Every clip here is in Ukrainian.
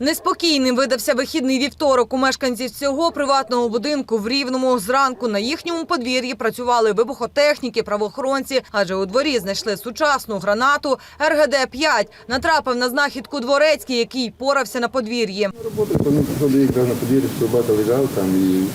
Неспокійним видався вихідний вівторок у мешканців цього приватного будинку в Рівному. Зранку на їхньому подвір'ї працювали вибухотехніки, правоохоронці, адже у дворі знайшли сучасну гранату РГД-5. Натрапив на знахідку дворецький, який порався на подвір'ї. Роботи, їх на подвір'ї, собака лежав там і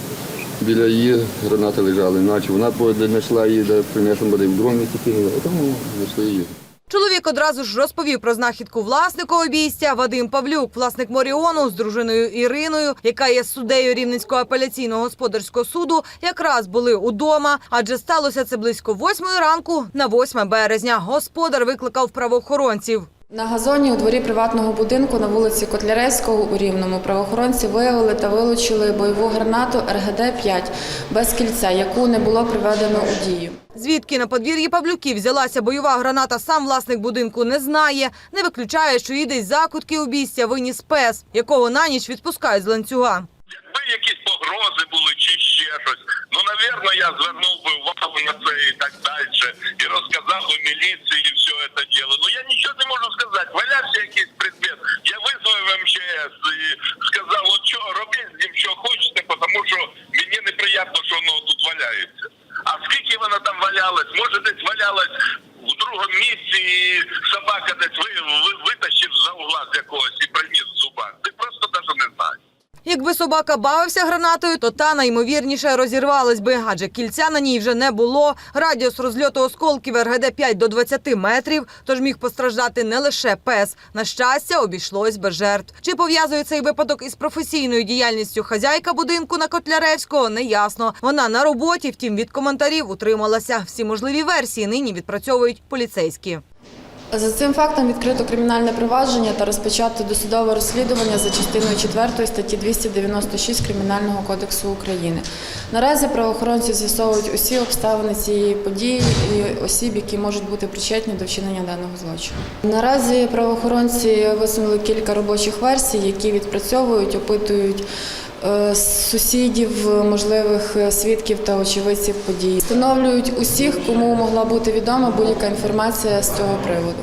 біля її гранати лежали. Наче вона знайшла її, де принесла води в місці тому знайшли її. Чоловік одразу ж розповів про знахідку власнику обійстя Вадим Павлюк, власник Моріону з дружиною Іриною, яка є суддею Рівненського апеляційного господарського суду, якраз були удома, адже сталося це близько восьмої ранку на 8 березня. Господар викликав правоохоронців. На газоні у дворі приватного будинку на вулиці Котляревського у Рівному правоохоронці виявили та вилучили бойову гранату РГД-5 без кільця, яку не було приведено у дію. Звідки на подвір'ї Павлюків взялася бойова граната, сам власник будинку не знає. Не виключає, що їй десь закутки обійстя виніс пес, якого на ніч відпускають з ланцюга. Якби якісь погрози були чи ще щось, ну навірно, я звернув би увагу на це і так далі, і розказав би міліції все це діло. Ну я нічого не можу сказати. Валявся якийсь предмет. Я визвав МЧС і сказав, от що робіть з ним, що хочете, тому що мені неприємно, що воно тут валяється. А скільки воно там валялась? Може десь валялась в другому місці, і собака десь ви, ви, витащив за угла з якогось Якби собака бавився гранатою, то та найімовірніше розірвалась би, адже кільця на ній вже не було. Радіус розльоту осколків РГД-5 до 20 метрів, тож міг постраждати не лише пес. На щастя, обійшлось без жертв. Чи пов'язує цей випадок із професійною діяльністю хазяйка будинку на Котляревського, неясно. Вона на роботі, втім від коментарів утрималася. Всі можливі версії нині відпрацьовують поліцейські. За цим фактом відкрито кримінальне провадження та розпочато досудове розслідування за частиною 4 статті 296 Кримінального кодексу України. Наразі правоохоронці з'ясовують усі обставини цієї події і осіб, які можуть бути причетні до вчинення даного злочину. Наразі правоохоронці висунули кілька робочих версій, які відпрацьовують, опитують сусідів, можливих е, свідків та очевидців подій. Встановлюють усіх, кому могла бути відома будь-яка інформація з цього приводу.